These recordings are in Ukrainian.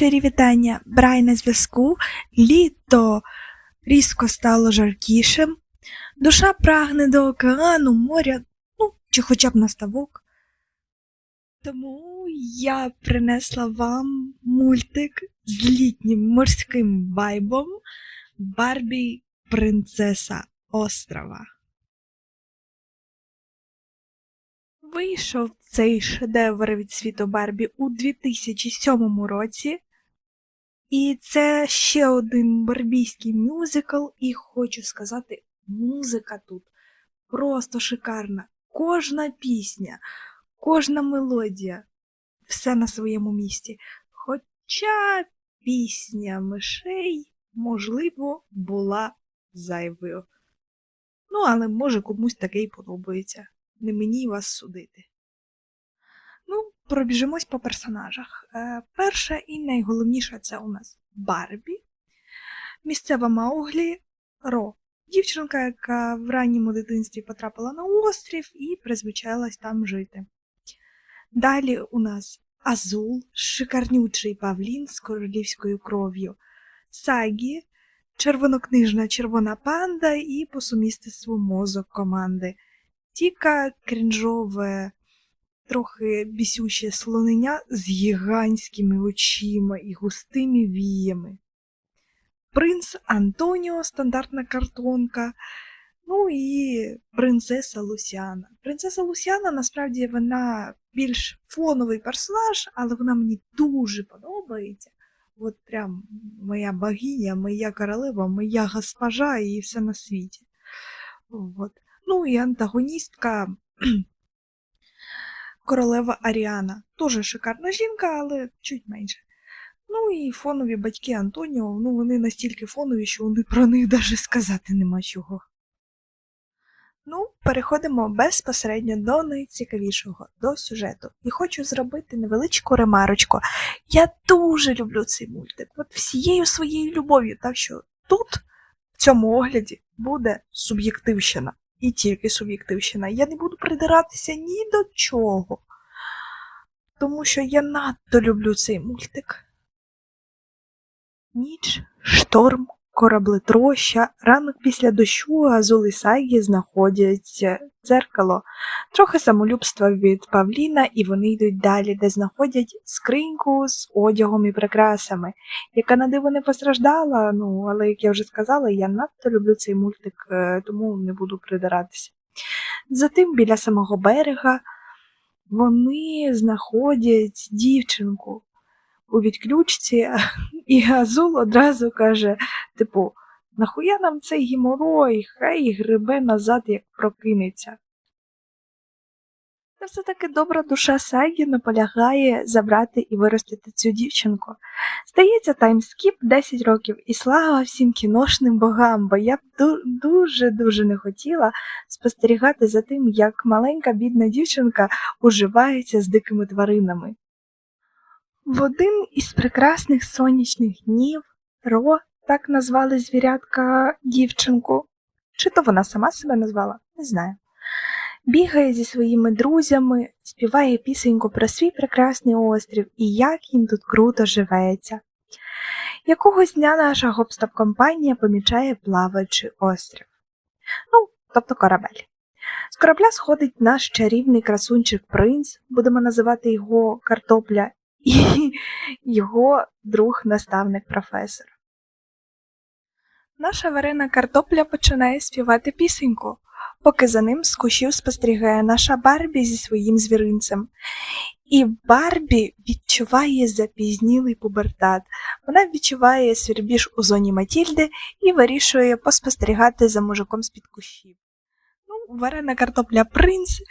Щирі вітання, Брай на зв'язку. Літо різко стало жаркішим. Душа прагне до океану, моря, ну, чи хоча б на ставок. Тому я принесла вам мультик з літнім морським вайбом Барбі Принцеса острова. Вийшов цей шедевр від світу Барбі у 2007 році. І це ще один барбійський мюзикл, і хочу сказати, музика тут просто шикарна. Кожна пісня, кожна мелодія, все на своєму місці. Хоча пісня мишей, можливо, була зайвою. Ну, але може комусь таке й подобається. Не мені вас судити. Пробіжимось по персонажах. Е, перша і найголовніша це у нас Барбі, місцева Мауглі Ро. Дівчинка, яка в ранньому дитинстві потрапила на острів і призвичайлась там жити. Далі у нас Азул, шикарнючий павлін з королівською кров'ю, Сагі, червонокнижна червона панда і по сумісництву мозок команди. Тіка крінжове, трохи бісюще слонення з гігантськими очима і густими віями. Принц Антоніо, стандартна картонка. Ну і принцеса Лусіана. Принцеса Лусіана насправді вона більш фоновий персонаж, але вона мені дуже подобається. От прям моя богиня, моя королева, моя госпожа і все на світі. От. Ну і антагоністка королева Аріана. Тоже шикарна жінка, але чуть менше. Ну і фонові батьки Антоніо, ну вони настільки фонові, що вони про них навіть сказати нема чого. Ну, переходимо безпосередньо до найцікавішого, до сюжету. І хочу зробити невеличку ремарочку. Я дуже люблю цей мультик, от всією своєю любов'ю, так що тут, в цьому огляді, буде суб'єктивщина. І тільки суб'єктивщина. Я не буду придиратися ні до чого. Тому що я надто люблю цей мультик. Ніч, шторм, кораблетроща, ранок після дощу Азул і Сайгі знаходять дзеркало, трохи самолюбства від Павліна, і вони йдуть далі, де знаходять скриньку з одягом і прикрасами, яка на диво не постраждала, ну, але, як я вже сказала, я надто люблю цей мультик, е, тому не буду придиратися. Затим біля самого берега вони знаходять дівчинку у відключці, і Азул одразу каже, типу, нахуя нам цей гіморой, хай грибе назад, як прокинеться. Та все-таки добра душа Сайгі наполягає забрати і виростити цю дівчинку. Здається, таймскіп 10 років і слава всім кіношним богам, бо я б дуже-дуже не хотіла спостерігати за тим, як маленька бідна дівчинка уживається з дикими тваринами. В один із прекрасних сонячних днів Ро так назвали звірятка дівчинку. Чи то вона сама себе назвала, не знаю. Бігає зі своїми друзями, співає пісеньку про свій прекрасний острів і як їм тут круто живеться. Якогось дня наша гопстоп-компанія помічає плаваючий острів. Ну, тобто корабель. З корабля сходить наш чарівний красунчик принц, будемо називати його картопля, і його друг-наставник професор. Наша варена картопля починає співати пісеньку, поки за ним з кущів спостерігає наша Барбі зі своїм звіринцем. І Барбі відчуває запізнілий пубертат. Вона відчуває свірбіж у зоні Матільди і вирішує поспостерігати за мужиком з-під кущів. Ну, варена картопля принц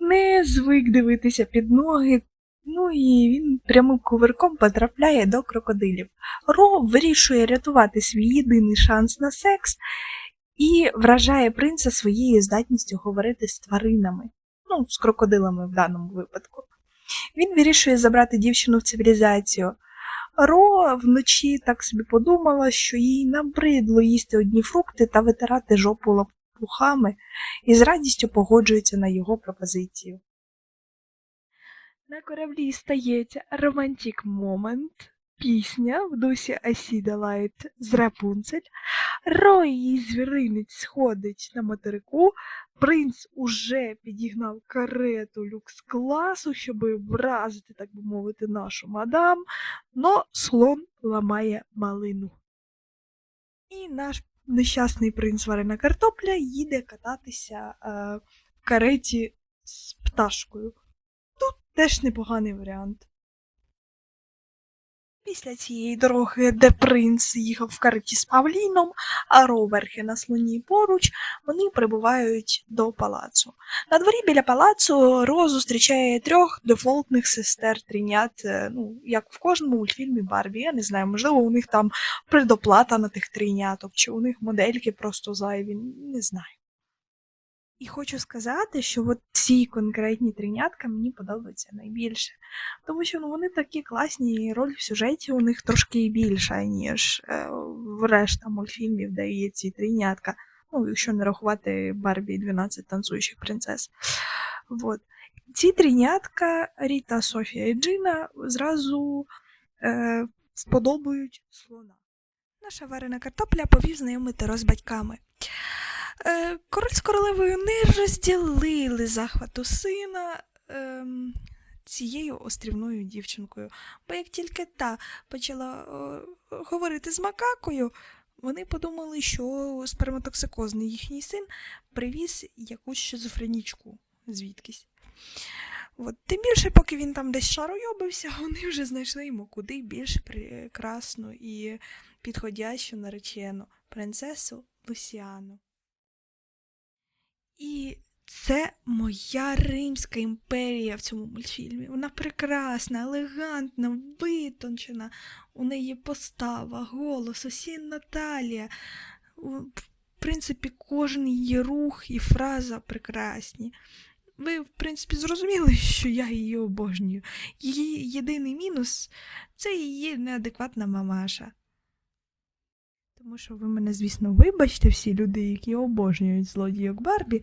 не звик дивитися під ноги, Ну і він прямим кувирком потрапляє до крокодилів. Ро вирішує рятувати свій єдиний шанс на секс і вражає принца своєю здатністю говорити з тваринами, ну, з крокодилами в даному випадку. Він вирішує забрати дівчину в цивілізацію. Ро вночі так собі подумала, що їй набридло їсти одні фрукти та витирати жопу лопухами і з радістю погоджується на його пропозицію. На кораблі стається романтик момент. пісня в дусі Асіда з Рапунцель. Рой її звіринець сходить на материку. Принц уже підігнав карету люкс класу, щоб вразити, так би мовити, нашу мадам. Но слон ламає малину. І наш нещасний принц Варена Картопля їде кататися е, в кареті з пташкою. Теж непоганий варіант. Після цієї дороги, де принц їхав в кареті з Павліном, а роверхи на слоні поруч, вони прибувають до палацу. На дворі біля палацу Ро зустрічає трьох дефолтних сестер трінят, е, ну, як в кожному мультфільмі Барбі. Я не знаю, можливо, у них там предоплата на тих трійняток, чи у них модельки просто зайві, не знаю. І хочу сказати, що от ці конкретні тринятка мені подобаються найбільше. Тому що ну, вони такі класні, і роль в сюжеті у них трошки більша, ніж е, в решта мультфільмів, де є ці тринятка. Ну, якщо не рахувати Барбі 12 танцюючих принцес. Вот. Ці тринятка, Ріта, Софія і Джина, зразу е, сподобають слона. Наша варена картопля повів знайомити Ро з батьками. Е, Король з королевою не розділили захвату сина ем, цією острівною дівчинкою. Бо як тільки та почала говорити з макакою, вони подумали, що сперматоксикозний їхній син привіз якусь шизофренічку звідкись. От. Тим більше, поки він там десь шаройобився, вони вже знайшли йому куди більш прекрасну і підходящу наречену принцесу Лусіану. І це моя Римська імперія в цьому мультфільмі. Вона прекрасна, елегантна, витончена. У неї постава, голос, осінна талія. У- В принципі, кожен її рух і фраза прекрасні. Ви, в принципі, зрозуміли, що я її обожнюю. Її єдиний мінус це її неадекватна мамаша. Тому що ви мене, звісно, вибачте, всі люди, які обожнюють злодійок Барбі,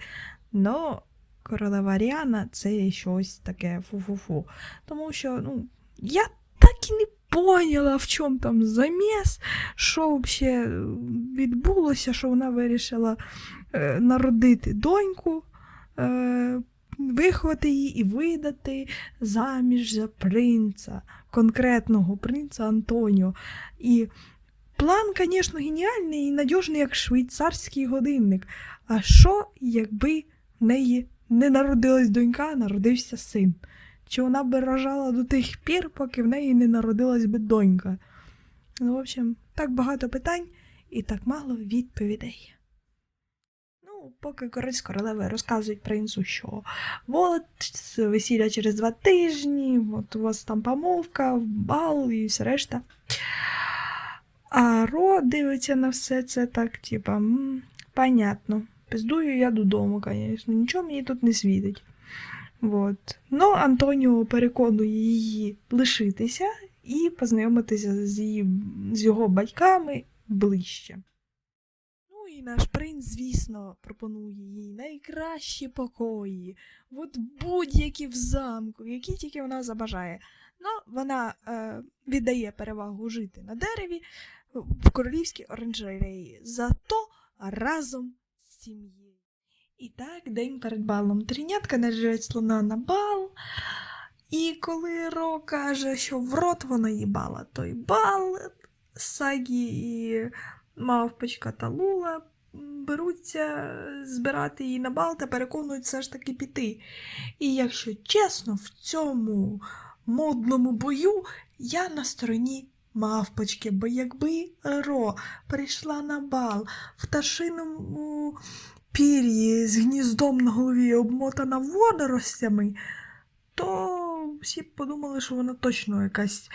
но королева Аріана це щось таке фу-фу-фу. Тому що, ну, я так і не поняла, в чому там заміс, що взагалі відбулося, що вона вирішила е, народити доньку, е, виховати її і видати заміж за принца, конкретного принца Антоніо. І План, звісно, геніальний і надіжний, як швейцарський годинник. А що, якби в неї не народилась донька, а народився син? Чи вона би рожала до тих пір, поки в неї не народилась би донька? Ну, в общем, так багато питань і так мало відповідей. Ну, поки король з королевою розказують принцу, що от весілля через два тижні, от у вас там помовка, бал і все решта. А Ро дивиться на все це так, типа, понятно. Пиздую я додому, звісно, нічого мені тут не світить. Вот. Ну, Антоніо переконує її лишитися і познайомитися з, її, з його батьками ближче. Ну і наш принц, звісно, пропонує їй найкращі покої, от будь-які в замку, які тільки вона забажає. Ну, вона е, віддає перевагу жити на дереві в королівській оранжереї, зато разом з сім'єю. І так, день перед балом. Трінятка наряжають слона на бал. І коли Ро каже, що в рот вона їбала той бал, Сагі і мавпочка та Лула беруться збирати її на бал та переконують все ж таки піти. І якщо чесно, в цьому модному бою я на стороні мавпочки, бо якби Ро прийшла на бал в пташиному пір'ї з гніздом на голові обмотана водоростями, то всі б подумали, що вона точно якась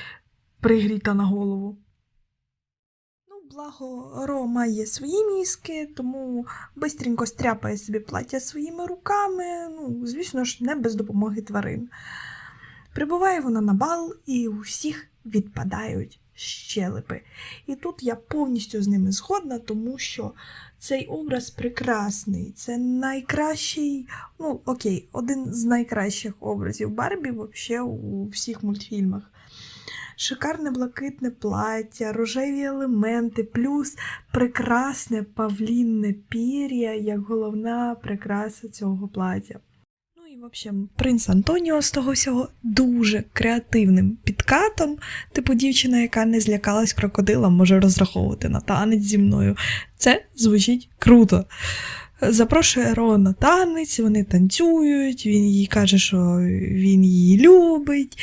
пригріта на голову. Ну, благо, Ро має свої мізки, тому бистренько стряпає собі плаття своїми руками, ну, звісно ж, не без допомоги тварин. Прибуває вона на бал, і у всіх відпадають щелепи. І тут я повністю з ними згодна, тому що цей образ прекрасний. Це найкращий, ну окей, один з найкращих образів Барбі вообще у всіх мультфільмах. шикарне блакитне плаття, рожеві елементи, плюс прекрасне павлінне пір'я як головна прикраса цього плаття. В общем, принц Антоніо з того всього дуже креативним підкатом, типу дівчина, яка не злякалась крокодила, може розраховувати на танець зі мною. Це звучить круто. Запрошує Ро на танець, вони танцюють, він їй каже, що він її любить.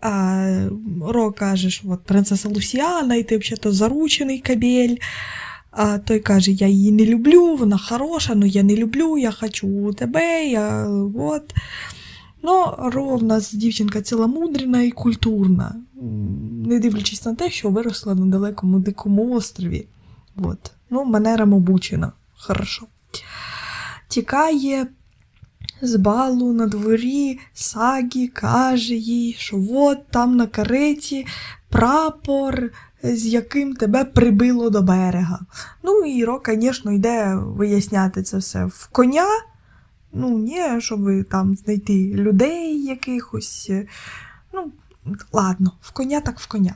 А Ро каже, що от принцеса Лусіана, і ти взагалі заручений кабель. А той каже, я її не люблю, вона хороша, але я не люблю, я хочу тебе, я от. Ну, Ро нас дівчинка ціломудрена і культурна, не дивлячись на те, що виросла на далекому дикому острові. От. Ну, манерам обучена. Хорошо. Тікає з балу на дворі, Сагі каже їй, що от там на кареті прапор, з яким тебе прибило до берега. Ну і Ро, звісно, йде виясняти це все в коня. Ну, ні, щоб там знайти людей якихось. Ну, ладно, в коня так в коня.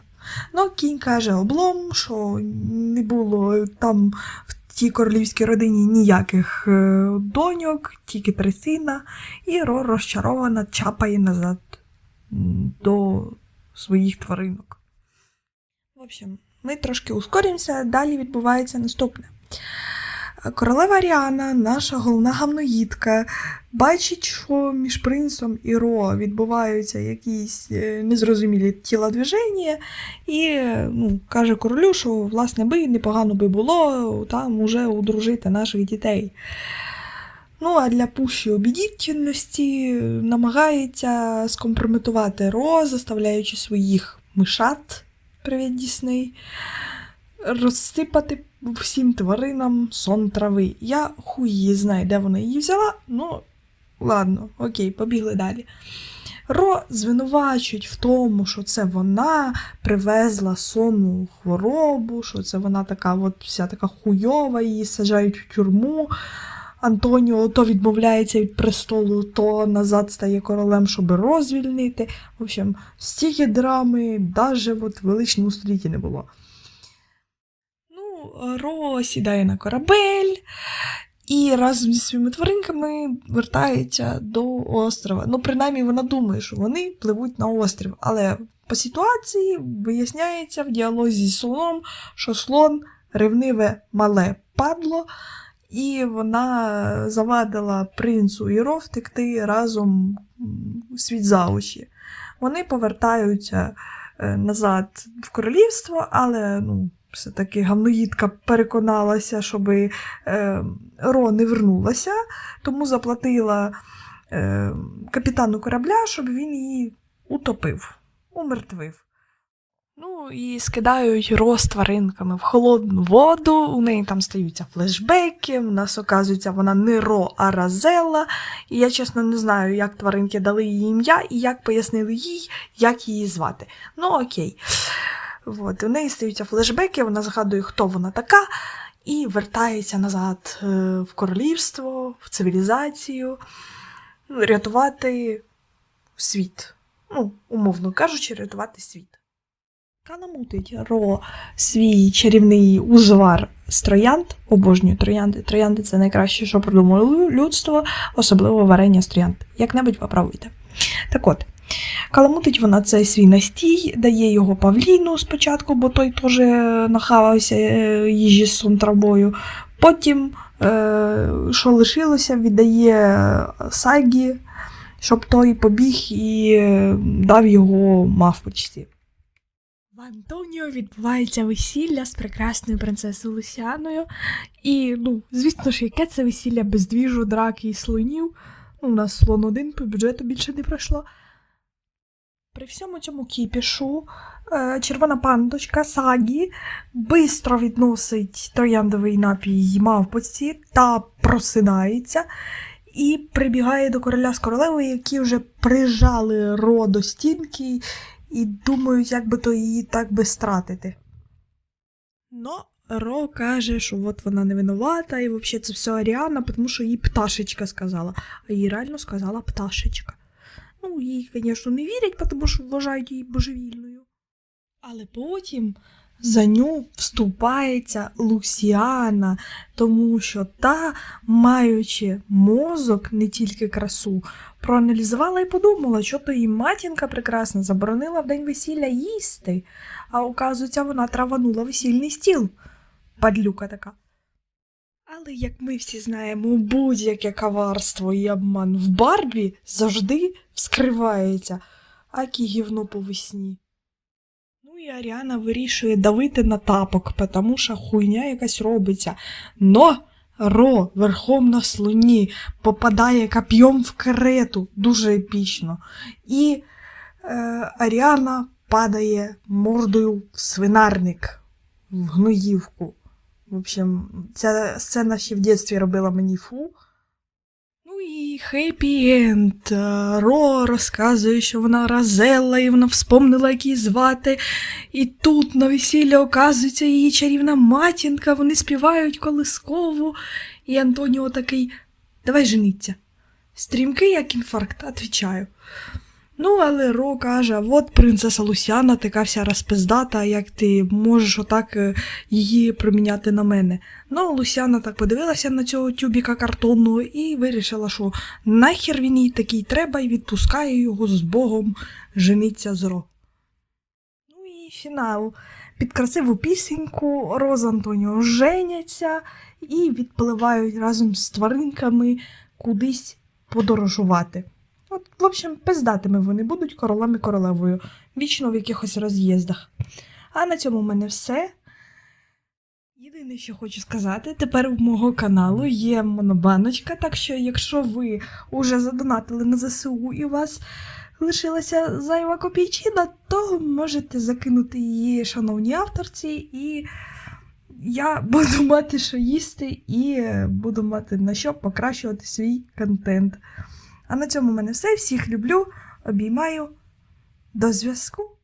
Ну, кінь каже облом, що не було там в тій королівській родині ніяких е, доньок, тільки три сина, і Ро розчарована чапає назад до своїх тваринок. В общем, ми трошки ускорімося, далі відбувається наступне. Королева Аріана, наша головна гамноїдка, бачить, що між принцем і Ро відбуваються якісь е, незрозумілі тілодвіження, і е, ну, каже королю, що власне би непогано би було там уже одружити наших дітей. Ну, а для пущої обідітельності намагається скомпрометувати Ро, заставляючи своїх мишат, привіт Дісней, розсипати всім тваринам сон трави. Я хуй її знаю, де вона її взяла. Ну, ладно, окей, побігли далі. Ро звинувачують в тому, що це вона привезла сонну хворобу, що це вона така от вся така хуйова, її саджають в тюрму. Антоніо то відмовляється від престолу, то назад стає королем, щоб розвільнити. В общем, стільки драми, навіть от в величному столітті не було. Ну, Ро сідає на корабель і разом зі своїми тваринками вертається до острова. Ну, принаймні, вона думає, що вони пливуть на острів. Але по ситуації виясняється в діалозі з слоном, що слон ревниве мале падло, і вона завадила принцу і Ро втекти разом у світ за очі. Вони повертаються е, назад в королівство, але ну, все-таки гамноїдка переконалася, щоб е, Ро не вернулася, тому заплатила е, капітану корабля, щоб він її утопив, умертвив. Ну і скидають Ро з тваринками в холодну воду, у неї там стаються флешбеки, в нас оказується вона не Ро, а Разела. І я чесно не знаю, як тваринки дали їй ім'я і як пояснили їй, як її звати. Ну окей. От, у неї стаються флешбеки, вона згадує, хто вона така, і вертається назад е, в королівство, в цивілізацію, рятувати світ. Ну, умовно кажучи, рятувати світ. Каламутить Ро свій чарівний узвар з троянд, обожнюю троянди. Троянди це найкраще, що придумало людство, особливо варення з троянд. Як-небудь попробуйте. Так от, каламутить вона цей свій настій, дає його Павліну спочатку, бо той теж нахавався е, їжі з сонтрабою. Потім, е, що лишилося, віддає Сайгі, щоб той побіг і е, дав його мавпочці. Антоніо відбувається весілля з прекрасною принцесою Лусіаною. І, ну, звісно ж, яке це весілля без двіжу, драки і слонів. Ну, у нас слон один, по бюджету більше не пройшло. При всьому цьому кіпішу е, червона пандочка Сагі бистро відносить трояндовий напій мавпочці та просинається і прибігає до короля з королевою, які вже прижали ро до стінки і думаю, як би то її так би стратити. Но Ро каже, що от вона не винувата, і взагалі це все Аріана, тому що їй пташечка сказала. А їй реально сказала пташечка. Ну, їй, звісно, не вірять, тому що вважають її божевільною. Але потім за ню вступається Лусіана, тому що та, маючи мозок, не тільки красу, проаналізувала і подумала, що то її матінка прекрасна заборонила в день весілля їсти, а оказується, вона траванула весільний стіл. Падлюка така. Але як ми всі знаємо, будь-яке коварство і обман в Барбі завжди вскривається, акі гівно по весні. І Аріана вирішує давити на тапок, тому що хуйня якась робиться. Но Ро верхом на слоні попадає коп'єм в карету, дуже епічно. І е, Аріана падає мордою в свинарник, в гноївку. В общем, ця сцена ще в дитинстві робила мені фу. І хеппі енд. Ро розказує, що вона разела, і вона вспомнила, як її звати. І тут на весіллі оказується її чарівна матінка, вони співають колискову. І Антоніо такий: давай жениться. Стрімкий, як інфаркт, отвічаю. Ну, але Ро каже: от принцеса Лусяна, така вся розпиздата, як ти можеш отак е, її проміняти на мене. Ну, Лусяна так подивилася на цього тюбіка картонного і вирішила, що нахер він їй такий треба, і відпускає його з Богом жениться з Ро. Ну і фінал. Під красиву пісеньку Роза Антоніо женяться і відпливають разом з тваринками кудись подорожувати. От, в общем, пиздатими вони будуть королем і королевою, вічно в якихось роз'їздах. А на цьому в мене все. Єдине, що хочу сказати, тепер у мого каналу є монобаночка, так що якщо ви уже задонатили на ЗСУ і у вас лишилася зайва копійчина, то можете закинути її шановній авторці, і я буду мати що їсти і буду мати на що покращувати свій контент. А на цьому в мене все. Всіх люблю, обіймаю. До зв'язку!